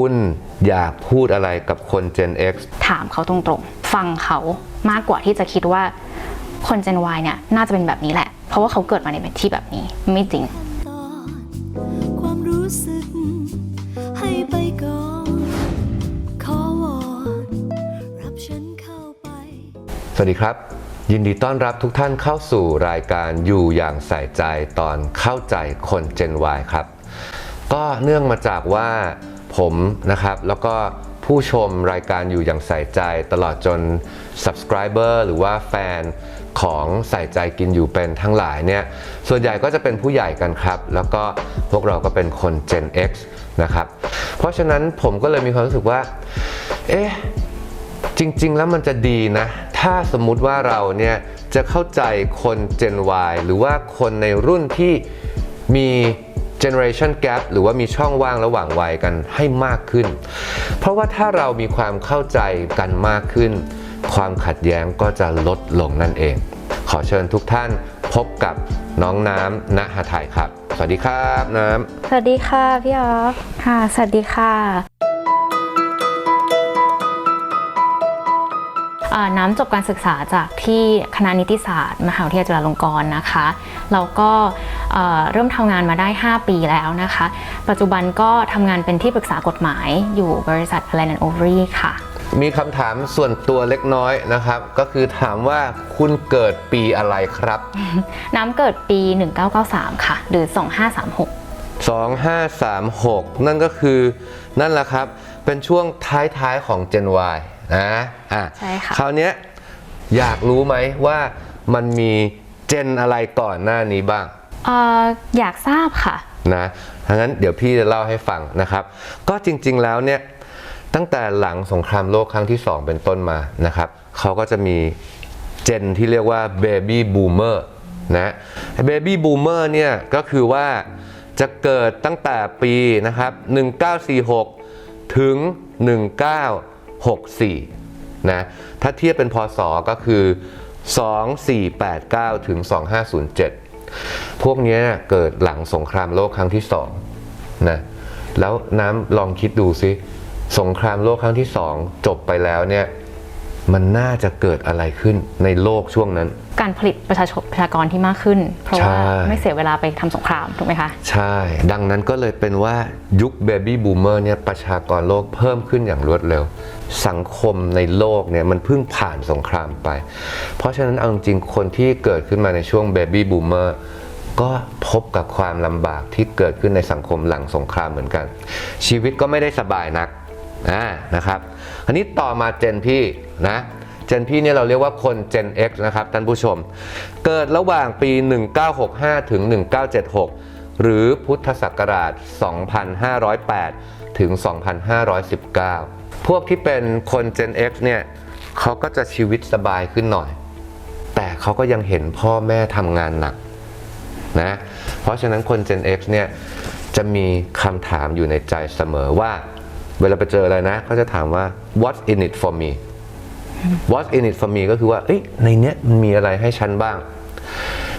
คุณอยากพูดอะไรกับคน Gen X ถามเขาตรงๆ ฟังเขามากกว่าที่จะคิดว่าคน Gen Y เนี่ยน่าจะเป็นแบบนี้แหละ เพราะว่าเขาเกิดมาในที่แบบนี้ไม่จริงตอนความรู้สึกให้ไปก่อนขอวอนรับฉันเข้าไป สวัสดีครับ ยินดีต้อนรับทุกท่านเข้าสู่รายการอยู่อย่างใส่ใจตอนเข้าใจคน Gen Y ครับ ก็เนื่องมาจากว่า ผมนะครับ แล้วก็ผู้ชมรายการอยู่อย่างใส่ใจตลอดจน subscriber หรือว่าแฟนของใส่ใจกินอยู่เป็นทั้งหลายเนี่ย ส่วนใหญ่ก็จะเป็นผู้ใหญ่กันครับ แล้วก็พวกเราก็เป็นคน Gen X นะครับ เพราะฉะนั้นผมก็เลยมีความรู้สึกว่า เอ๊ะ จริง ๆ แล้วมันจะดีนะ ถ้าสมมุติว่าเราเนี่ยจะเข้าใจคน Gen Y หรือว่าคนในรุ่นที่มี generation gap หรือว่ามีช่องว่างระหว่างวัยกันให้มากขึ้น เพราะว่าถ้าเรามีความเข้าใจกันมากขึ้น ความขัดแย้งก็จะลดลงนั่นเอง ขอเชิญทุกท่านพบกับน้องน้ำณหทัยครับ สวัสดีครับน้ำ สวัสดีค่ะพี่ออฟค่ะ สวัสดีค่ะ น้ำจบการศึกษาจากที่คณะนิติศาสตร์ มหาวิทยาลัยจุฬาลงกรณ์นะคะแล้วก็เอ่อเริ่มทำงานมาได้ 5 ปีแล้วนะคะ ปัจจุบันก็ทำงานเป็นที่ปรึกษากฎหมายอยู่บริษัท a l l n Overy ค่ะ มีคำถามส่วนตัวเล็กน้อยนะครับ ก็คือถามว่าคุณเกิดปีอะไรครับ น้ำเกิดปี 1993 ค่ะ หรือ 2536 2536 นั่นก็คือนั่นแหละครับ เป็นช่วงท้ายๆของ Gen Y นะอะใช่ค่ะ คราวเนี้ยอยากรู้ไหมว่ามันมีเจนอะไรก่อนหน้านี้บ้างเอ่ออยากทราบค่ะ นะทั้งนั้นเดี๋ยวพี่จะเล่าให้ฟังนะครับ ก็จริงๆแล้วเนี่ยตั้งแต่หลังสงครามโลกครั้งที่ 2 เป็นต้นมานะครับเขาก็จะมีเจนที่เรียกว่า Baby Boomer นะเบบี้บูมเมอร์เนี่ยก็คือว่าจะเกิดตั้งแต่ปีนะครับ 1946 ถึง 64นะถ้าเทียบเป็นพศก็คือ 2489 ถึง 2507 พวกนี้เกิดหลังสงครามโลกครั้งที่สองนะแล้วน้ำลองคิดดูซิ สงครามโลกครั้งที่สองจบไปแล้วเนี่ย มันน่าจะเกิดอะไรขึ้นในโลกช่วงนั้น การผลิตประชาชนประชากรที่มากขึ้น เพราะว่าใช่ไม่เสียเวลาไปทำสงครามถูกไหมคะ ใช่ ดังนั้นก็เลยเป็นว่ายุคเบบี้บูมเมอร์เนี่ยประชากรโลกเพิ่มขึ้นอย่างรวดเร็ว สังคมในโลกเนี่ยมันเพิ่งผ่านสงครามไป เพราะฉะนั้นเอาจริงๆคนที่เกิดขึ้นมาในช่วงเบบี้บูมเมอร์ก็พบกับความลำบากที่เกิดขึ้นในสังคมหลังสงครามเหมือนกัน ชีวิตก็ไม่ได้สบายนัก อ่านะครับอันนี้ต่อมาเจนพี่นะเจนพี่เนี่ยเราเรียกว่าคน Gen X นะครับท่านผู้ชม เกิดระหว่างปี 1965 ถึง 1976 หรือพุทธศักราช 2508 ถึง 2519 พวกที่เป็นคน Gen X เนี่ยเขาก็จะชีวิตสบายขึ้นหน่อย แต่เขาก็ยังเห็นพ่อแม่ทำงานหนักนะเพราะฉะนั้นคน Gen X เนี่ยจะมีคำถามอยู่ในใจเสมอว่า เวลาไปเจออะไรนะเขาจะถามว่า what's in it for me what's in it for me ก็คือว่าเอ้ยในเนี้ยมันมีอะไรให้ฉันบ้าง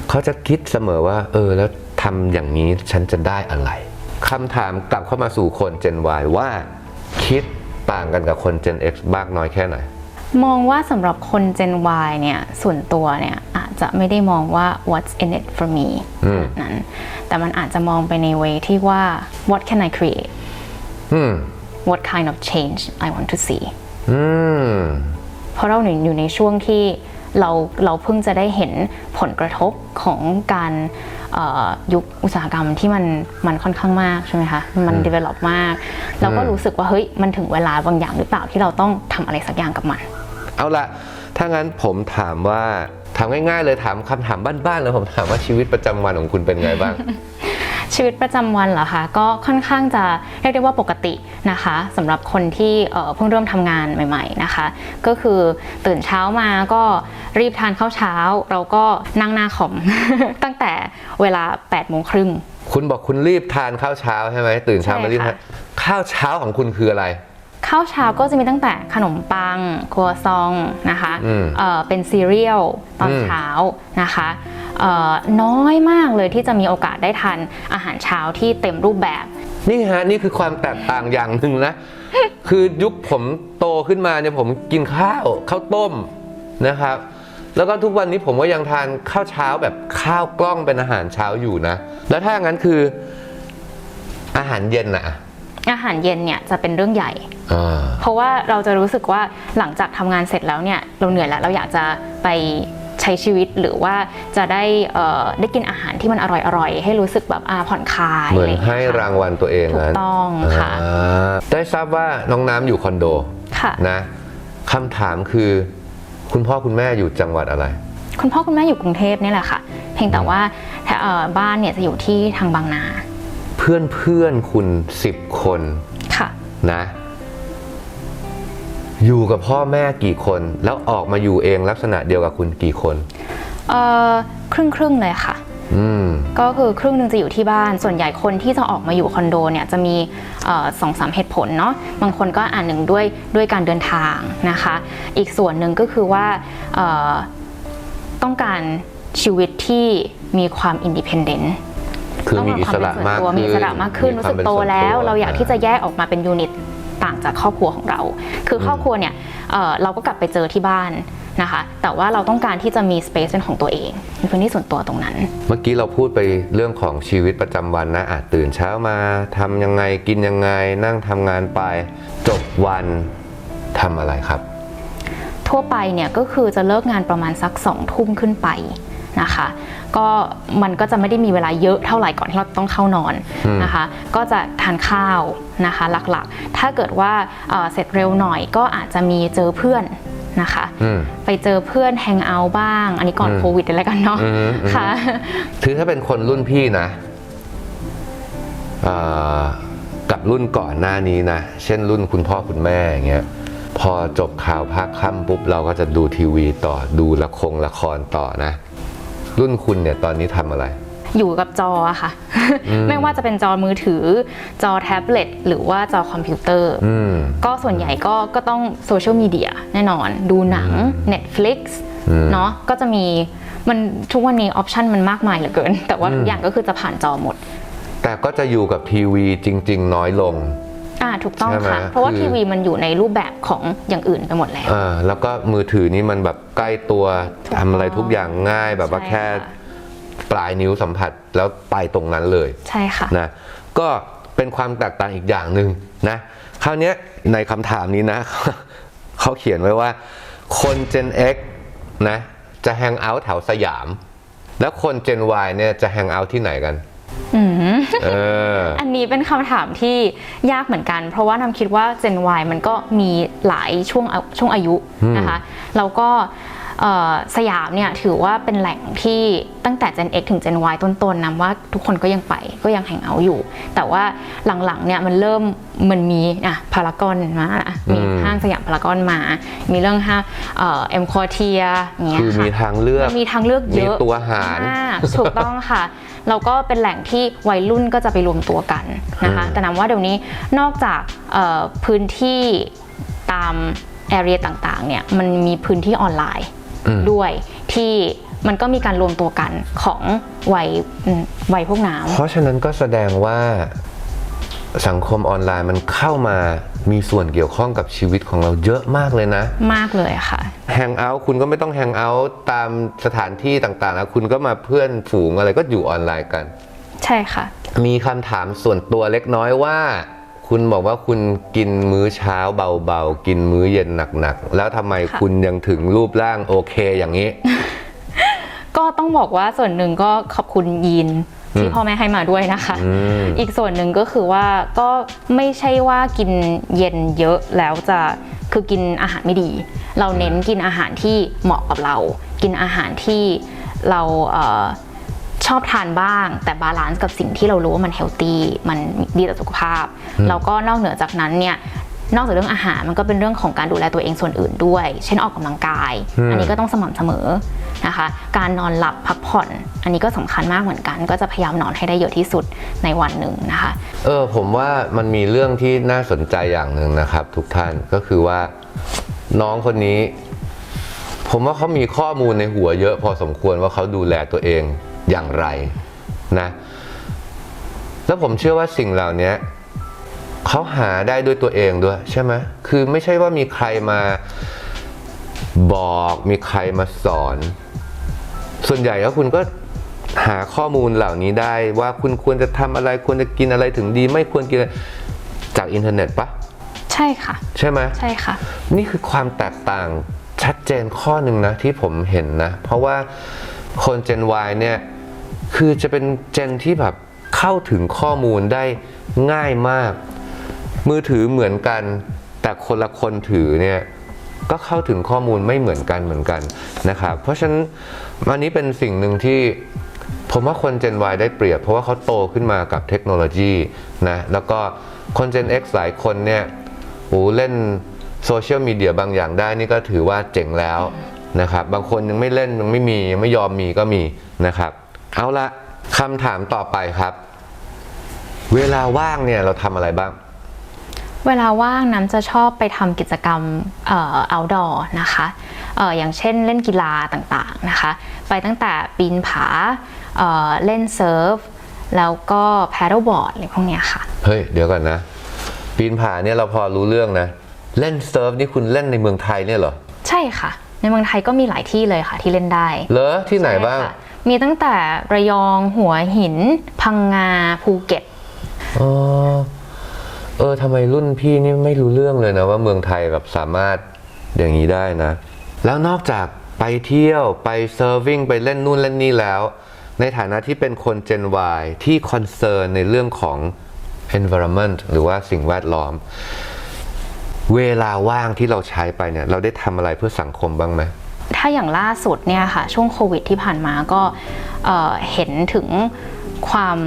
เขาจะคิดเสมอว่า เออ แล้วทำอย่างนี้ฉันจะได้อะไรคำถามกลับเข้ามาสู่คน Gen Y ว่า คิดต่างกันกับคน Gen X บ้างน้อยแค่ไหน มองว่าสำหรับคน Gen Y เนี่ย ส่วนตัวเนี่ย อาจจะไม่ได้มองว่า what's in it for me อืมนั้น แต่มันอาจจะมองไปในเวที่ว่า what can I create อืม what kind of change I want to see อืมเพราะเราอยู่ในช่วงที่เราเราเพิ่งจะได้เห็นผลกระทบของการเอ่อยุคอุตสาหกรรมที่มันมันค่อนข้างมากใช่ไหมคะ มัน develop มาก เราก็รู้สึกว่าเฮ้ยมันถึงเวลาบางอย่างหรือเปล่าที่เราต้องทำอะไรสักอย่างกับมัน เอาละถ้างั้นผมถามว่าถามง่ายๆเลยถามคำถามบ้านๆเลยผมถามว่าชีวิตประจำวันของคุณเป็นไงบ้าง ชีวิตประจำวันเหรอคะก็ค่อนข้างจะเรียกได้ว่าปกตินะคะสำหรับคนที่เอ่อเพิ่งเริ่มทำงานใหม่ ๆนะคะ ก็คือตื่นเช้ามาก็รีบทานข้าวเช้า เราก็นั่งหน้าคอมตั้งแต่เวลา8โมงครึ่งคุณบอกคุณรีบทานข้าวเช้าใช่ไหมตื่นเช้าใช่มารีบทานค่ะข้าวเช้าของคุณคืออะไรข้าวเช้าก็จะมีตั้งแต่ขนมปังครัวซองนะคะอืมเอ่อเป็นซีเรียลตอนอืมเช้านะคะเอ่อ น้อยมากเลยที่จะมีโอกาสได้ทานอาหารเช้าที่เต็มรูปแบบ นี่ฮะนี่คือความแตกต่างอย่างหนึ่งนะ คือยุคผมโตขึ้นมาเนี่ยผมกินข้าวข้าวต้มนะครับแล้วก็ทุกวันนี้ผมก็ยังทานข้าวเช้าแบบข้าวกล้องเป็นอาหารเช้าอยู่นะ แล้วถ้าอย่างนั้นคืออาหารเย็นนะอาหารเย็นเนี่ยจะเป็นเรื่องใหญ่อ่าเพราะว่าเราจะรู้สึกว่าหลังจากทำงานเสร็จแล้วเนี่ยเราเหนื่อยแล้วเราอยากจะไป ใช้ชีวิตหรือว่าจะได้เอ่อได้กินอาหารที่มันอร่อยๆ ให้รู้สึกแบบอาผ่อนคลายเหมือนะไย่ให้ยค่ะรางวัลตัวเองถูกนั้นต้องค่ะอ่าได้ทราบว่าน้องน้ำอยู่คอนโดค่ะนะคำถามคือคุณพ่อคุณแม่อยู่จังหวัดอะไร คุณพ่อคุณแม่อยู่กรุงเทพนี่แหละค่ะ เพียงแต่ว่าเอ่อบ้านเนี่ยจะอยู่ที่ทางบางนา เพื่อนเพื่อนๆคุณสิบคนค่ะนะ อยู่กับพ่อแม่กี่คน แล้วออกมาอยู่เองลักษณะเดียวกับคุณกี่คนเอ่อครึ่งครึ่งๆเลยค่ะ อืม ก็คือครึ่งหนึ่งจะอยู่ที่บ้าน ส่วนใหญ่คนที่จะออกมาอยู่คอนโดเนี่ยจะมีเอ่อสองสามเหตุผลเนาะ บางคนก็อ่านหนึ่งด้วยด้วยการเดินทางนะคะ อีกส่วนหนึ่งก็คือว่าเอ่อต้องการชีวิตที่มีความอินดิเพนเดนต์คือมีอิสระมากมีขึ้นอิสระมากขึ้นมีรู้ควสึกป็นโตส่นแล้ว เราอยากที่จะอ่แยกออกมาเป็นยูนิต ต่างจากครอบครัวของเรา คือครอบครัวเนี่ยเอ่อเราก็กลับไปเจอที่บ้านนะคะ แต่ว่าเราต้องการที่จะมีสเปซเป็นของตัวเองมีพื้นที่ส่วนตัวตรงนั้น เมื่อกี้เราพูดไปเรื่องของชีวิตประจำวันนะอาจตื่นเช้ามาทำยังไงกินยังไง นั่งทำงานไปจบวันทำอะไรครับ ทั่วไปเนี่ยก็คือจะเลิกงานประมาณสักสองทุ่มขึ้นไป นะคะ ก็มันก็จะไม่ได้มีเวลาเยอะเท่าไหร่ก่อนที่เราต้องเข้านอนอืมนะคะ ก็จะทานข้าวนะคะหลักๆ ถ้าเกิดว่าเอ่อเสร็จเร็วหน่อยก็อาจจะมีเจอเพื่อนนะคะอืมไปเจอเพื่อนแฮงเอาท์บ้าง อันนี้ก่อนอืมโควิดอะไรกันเนาะอืมอืมค่ะคือถ้าเป็นคนรุ่นพี่นะเอ่อกับรุ่นก่อนหน้านี้นะ เช่นรุ่นคุณพ่อคุณแม่อย่างเงี้ยพอจบข่าวพักค่ำปุ๊บเราก็จะดูทีวีต่อดูละครละครต่อนะ รุ่นคุณเนี่ยตอนนี้ทำอะไร อยู่กับจออะค่ะ ไม่ว่าจะเป็นจอมือถือ จอแท็บเล็ตหรือว่าจอคอมพิวเตอร์ อืม ก็ส่วนใหญ่ก็ก็ต้องโซเชียลมีเดียแน่นอน ดูหนัง Netflix อืม เนาะก็จะมีมันทุกวันนี้ออปชันมันมากมายเหลือเกิน แต่ว่าทุกอย่างก็คือจะผ่านจอหมด แต่ก็จะอยู่กับทีวีจริง ๆ น้อยลง อ่าถูกต้องใช่ไหมค่ะ เพราะว่าคือทีวีมันอยู่ในรูปแบบของอย่างอื่นไปหมดแล้วอ่าแล้วก็มือถือนี่มันแบบใกล้ตัวถูกทำอะไรต้องทุกอย่างง่ายแบบว่าใช่แค่ค่ะปลายนิ้วสัมผัสแล้วไปตรงนั้นเลยใช่ค่ะนะก็เป็นความแตกต่างอีกอย่างหนึ่งนะคราวเนี้ยในคำถามนี้นะ เขาเขียนไว้ว่า คน Gen X นะจะแฮงเอาท์แถวสยาม แล้วคน Gen Y เนี่ยจะแฮงเอาท์ที่ไหนกัน อืม เออ อันนี้เป็นคำถามที่ยากเหมือนกัน เพราะว่านำคิดว่า Gen Y มันก็มีหลายช่วงอาช่วงอายุนะคะแล้วก็เอ่อ สยามเนี่ยถือว่าเป็นแหล่งที่ตั้งแต่ Gen X ถึง Gen Y ต้นๆนำว่าทุกคนก็ยังไปก็ยังแห่งเอาท์อยู่ แต่ว่าหลังๆเนี่ยมันเริ่มมันมีอะพารากอนมามีอืมห้างสยามพารากอนมา มีเรื่องห้างเอ็มคอเทียอย่างเงี้ยคือค่ะมีทางเลือกมันมีทางเลือกเยอะมีตัวหารมากถูกต้องค่ะเราก็เป็นแหล่งที่วัยรุ่นก็จะไปรวมตัวกันนะคะอืมแต่นำว่าเดี๋ยวนี้นอกจากเอ่อพื้นที่ตามแอเรียต่างๆเนี่ยมันมีพื้นที่ออนไลน์อืม ด้วยที่มันก็มีการรวมตัวกันของวัยอืมวัยพวกน้เพราะฉะนั้นก็แสดงว่าสังคมออนไลน์มันเข้ามามีส่วนเกี่ยวข้องกับชีวิตของเราเยอะมากเลยนะำมากเลยค่ะแฮงเอาท์คุณก็ไม่ต้องแฮงเอาท์ตามสถานที่ต่างๆ แล้วคุณก็มาเพื่อนฝูงอะไรก็อยู่ออนไลน์กัน ใช่ค่ะ มีคำถามส่วนตัวเล็กน้อยว่า คุณบอกว่าคุณกินมื้อเช้าเบาๆ กินมื้อเย็นหนักๆ แล้วทำไมค่ะคุณยังถึงรูปร่างโอเคอย่างนี้ ก็ต้องบอกว่าส่วนหนึ่งก็ขอบคุณยีนที่อืมพ่อแม่ให้มาด้วยนะคะอืมอีกส่วนหนึ่งก็คือว่าก็ไม่ใช่ว่ากินเย็นเยอะแล้วจะคือกินอาหารไม่ดี เราเน้นกินอาหารที่เหมาะกับเรา กินอาหารที่เราเออ ชอบทานบ้าง แต่บาลานซ์กับสิ่งที่เรารู้ว่ามันเฮลตี้มันดีต่อสุขภาพ แล้วก็นอกเหนือจากนั้นเนี่ยนอกจากเรื่องอาหารมันก็เป็นเรื่องของการดูแลตัวเองส่วนอื่นด้วย เช่นออกกำลังกายอืมอันนี้ก็ต้องสม่ำเสมอนะคะ การนอนหลับพักผ่อน อันนี้ก็สำคัญมากเหมือนกัน ก็จะพยายามนอนให้ได้เยอะที่สุดในวันหนึ่งนะคะ เออผมว่ามันมีเรื่องที่น่าสนใจอย่างหนึ่งนะครับ ทุกท่านก็คือว่าน้องคนนี้ ผมว่าเขามีข้อมูลในหัวเยอะพอสมควรว่าเขาดูแลตัวเอง อย่างไรนะแล้วผมเชื่อว่าสิ่งเหล่านี้เขาหาได้ด้วยตัวเองด้วยใช่ไหมคือไม่ใช่ว่ามีใครมาบอกมีใครมาสอน ส่วนใหญ่แล้วคุณก็หาข้อมูลเหล่านี้ได้ว่าคุณควรจะทำอะไรควรจะกินอะไรถึงดี ไม่ควรกินอะไรจากอินเทอร์เน็ตปะใช่ค่ะ ใช่ไหมใช่ค่ะ นี่คือความแตกต่างชัดเจนข้อหนึ่งนะที่ผมเห็นนะ เพราะว่าคน Gen Y เนี่ย คือจะเป็นเจนที่แบบเข้าถึงข้อมูลได้ง่ายมาก มือถือเหมือนกัน แต่คนละคนถือเนี่ยก็เข้าถึงข้อมูลไม่เหมือนกันเหมือนกันนะครับเพราะฉะนั้นอันนี้เป็นสิ่งหนึ่งที่ผมว่าคน Gen Y ได้เปรียบ เพราะว่าเขาโตขึ้นมากับเทคโนโลยีนะแล้วก็คน Gen X หลายคนเนี่ยโอ้เล่นโซเชียลมีเดียบางอย่างได้นี่ก็ถือว่าเจ๋งแล้วนะครับ บางคนยังไม่เล่นยังไม่มียังไม่ยอมมีก็มีนะครับ เอาละคำถามต่อไปครับ เวลาว่างเนี่ยเราทำอะไรบ้าง เวลาว่างน้ำจะชอบไปทำกิจกรรมเอ่อ outdoor นะคะเอ่ออย่างเช่นเล่นกีฬาต่างๆนะคะ ไปตั้งแต่ปีนผาเอ่อเล่นเซิร์ฟ แล้วก็ paddleboard อะไรพวกเนี้ยค่ะ เฮ้ย เดี๋ยวก่อนนะ ปีนผาเนี่ยเราพอรู้เรื่องนะ เล่นเซิร์ฟนี่คุณเล่นในเมืองไทยเนี่ยเหรอ ใช่ค่ะ ในเมืองไทยก็มีหลายที่เลยค่ะที่เล่นได้ เหรอที่ไหนบ้าง ใช่ค่ะ มีตั้งแต่ระยองหัวหิน พังงาภูเก็ตอ๋อเออทำไมรุ่นพี่นี่ไม่รู้เรื่องเลยนะว่าเมืองไทยแบบสามารถอย่างนี้ได้นะ แล้วนอกจากไปเที่ยวไปเซิร์ฟวิ่งไปเล่นนู่นเล่นนี่แล้ว ในฐานะที่เป็นคน Gen Y ที่คอนเซิร์นในเรื่องของ environment หรือว่าสิ่งแวดล้อม เวลาว่างที่เราใช้ไปเนี่ย เราได้ทำอะไรเพื่อสังคมบ้างไหม ถ้าอย่างล่าสุดเนี่ยค่ะช่วงโควิดที่ผ่านมาก็เอ่อเห็นถึงความ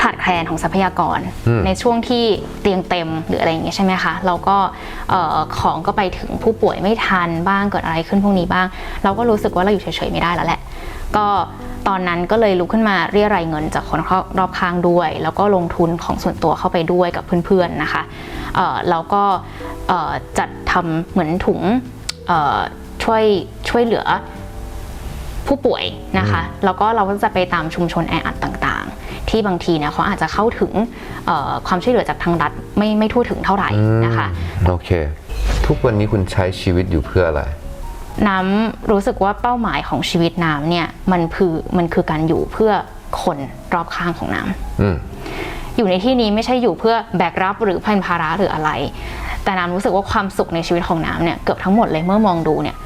ขาดแคลนของทรัพยากรในช่วงที่เตียงเต็มหรืออะไรอย่างเงี้ยใช่ไหมคะเราก็เอ่อของก็ไปถึงผู้ป่วยไม่ทันบ้างเกิดอะไรขึ้นพวกนี้บ้าง เราก็รู้สึกว่าเราอยู่เฉยๆไม่ได้แล้วแหละ ก็ตอนนั้นก็เลยลุกขึ้นมาเรียรายเงินจากคนรอบข้างด้วย แล้วก็ลงทุนของส่วนตัวเข้าไปด้วยกับเพื่อนๆนะคะเอ่อแล้วก็เอ่อจัดทำเหมือนถุงเอ่อ ช่วยช่วยเหลือผู้ป่วยนะคะ แล้วก็เราก็จะไปตามชุมชนแออัดต่างๆ ที่บางทีเนี่ยเขาอาจจะเข้าถึงเอ่อความช่วยเหลือจากทางรัฐไม่ไม่ทั่วถึงเท่าไหร่นะคะโอเค ทุกวันนี้คุณใช้ชีวิตอยู่เพื่ออะไร น้ำรู้สึกว่าเป้าหมายของชีวิตน้ำเนี่ยมันคือมันคือการอยู่เพื่อคนรอบข้างของน้ำอืมอยู่ในที่นี้ไม่ใช่อยู่เพื่อแบกรับหรือเป็นภาระหรืออะไร แต่น้ำรู้สึกว่าความสุขในชีวิตของน้ำเนี่ยเกือบทั้งหมดเลยเมื่อมองดูเนี่ย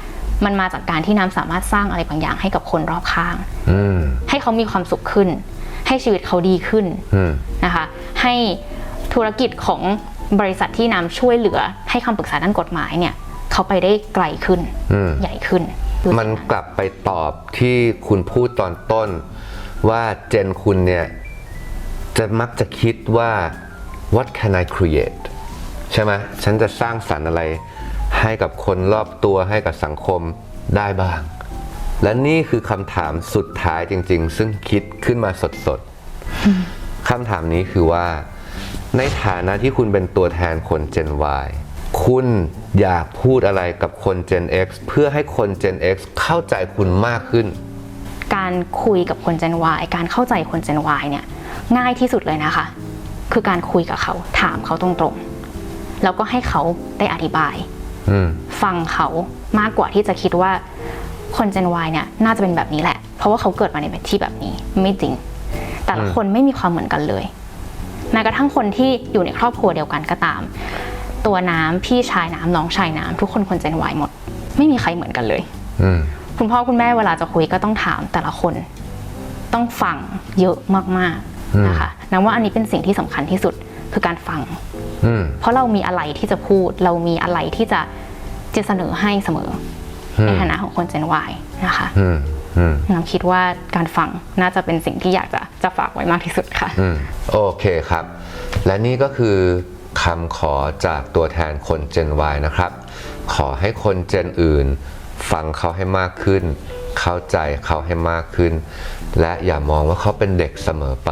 มันมาจากการที่น้ำสามารถสร้างอะไรบางอย่างให้กับคนรอบข้าง อืม ให้เขามีความสุขขึ้น ให้ชีวิตเขาดีขึ้นอืม นะคะ ให้ธุรกิจของบริษัทที่น้ำช่วยเหลือ ให้คำปรึกษาด้านกฎหมายเนี่ยเขาไปได้ไกลขึ้น อืม ใหญ่ขึ้นรู้สึกมันกลับไปตอบที่คุณพูดตอนต้น ว่าเจนคุณเนี่ย จะมักจะคิดว่า what can I create ใช่ไหมฉันจะสร้างสรรค์อะไร ให้กับคนรอบตัวให้กับสังคมได้บ้าง และนี่คือคำถามสุดท้ายจริง ๆ ซึ่งคิดขึ้นมาสดๆคำถามนี้คือว่า ในฐานะที่คุณเป็นตัวแทนคน Gen Y คุณอยากพูดอะไรกับคน Gen X เพื่อให้คน Gen X เข้าใจคุณมากขึ้น การคุยกับคน Gen Y การเข้าใจคน Gen Y เนี่ยง่ายที่สุดเลยนะคะ คือการคุยกับเขาถามเขาตรงๆ แล้วก็ให้เขาได้อธิบาย ฟังเขามากกว่าที่จะคิดว่าคน Gen Y เนี่ยน่าจะเป็นแบบนี้แหละ เพราะว่าเขาเกิดมาในที่แบบนี้ไม่จริง แต่ละคนไม่มีความเหมือนกันเลยแม้กระทั่งคนที่อยู่ในครอบครัวเดียวกันก็ตาม ตัวน้ำพี่ชายน้ำน้องชายน้ำทุกคนคน Gen Y หมด ไม่มีใครเหมือนกันเลยอืมคุณพ่อคุณแม่เวลาจะคุยก็ต้องถามแต่ละคน ต้องฟังเยอะมากๆนะคะนับว่าอันนี้เป็นสิ่งที่สำคัญที่สุด คือการฟังอืมเพราะเรามีอะไรที่จะพูด เรามีอะไรที่จะจะเสนอให้เสมออในฐานะของคน Gen Y นะคะอืมอืมน้ำคิดว่าการฟังน่าจะเป็นสิ่งที่อยากจะจะฝากไว้มากที่สุดค่ะอืมโอเคครับ และนี่ก็คือคำขอจากตัวแทนคน Gen Y นะครับ ขอให้คน Gen อื่น ฟังเขาให้มากขึ้น เข้าใจเขาให้มากขึ้น และอย่ามองว่าเขาเป็นเด็กเสมอไป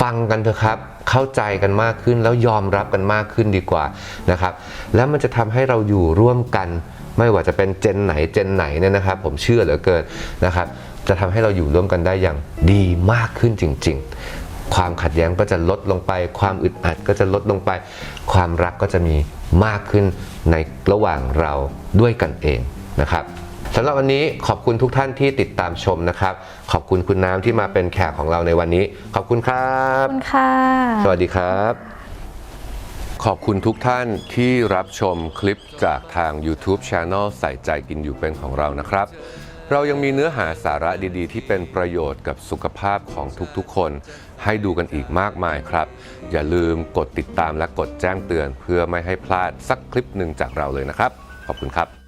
ฟังกันเถอะครับ เข้าใจกันมากขึ้นแล้วยอมรับกันมากขึ้นดีกว่านะครับ แล้วมันจะทำให้เราอยู่ร่วมกัน ไม่ว่าจะเป็นเจนไหนเจนไหนเนี่ยนะครับ ผมเชื่อเหลือเกินนะครับ จะทำให้เราอยู่ร่วมกันได้อย่างดีมากขึ้นจริง ๆ ความขัดแย้งก็จะลดลงไป ความอึดอัดก็จะลดลงไป ความรักก็จะมีมากขึ้นในระหว่างเราด้วยกันเองนะครับ สำหรับวันนี้ขอบคุณทุกท่านที่ติดตามชมนะครับ ขอบคุณคุณน้ำที่มาเป็นแขกของเราในวันนี้ ขอบคุณครัขอบบคุณค่ะ สวัสดีครับ ขอบคุณทุกท่านที่รับชมคลิปจากทาง YouTube Channel ใส่ใจกินอยู่เป็นของเรานะครับ เรายังมีเนื้อหาสาระดีๆ ที่เป็นประโยชน์กับสุขภาพของทุกๆ คน ให้ดูกันอีกมากมายครับ อย่าลืมกดติดตามและกดแจ้งเตือน เพื่อไม่ให้พลาดสักคลิปหนึ่งจากเราเลยนะครับ ขอบคุณครับ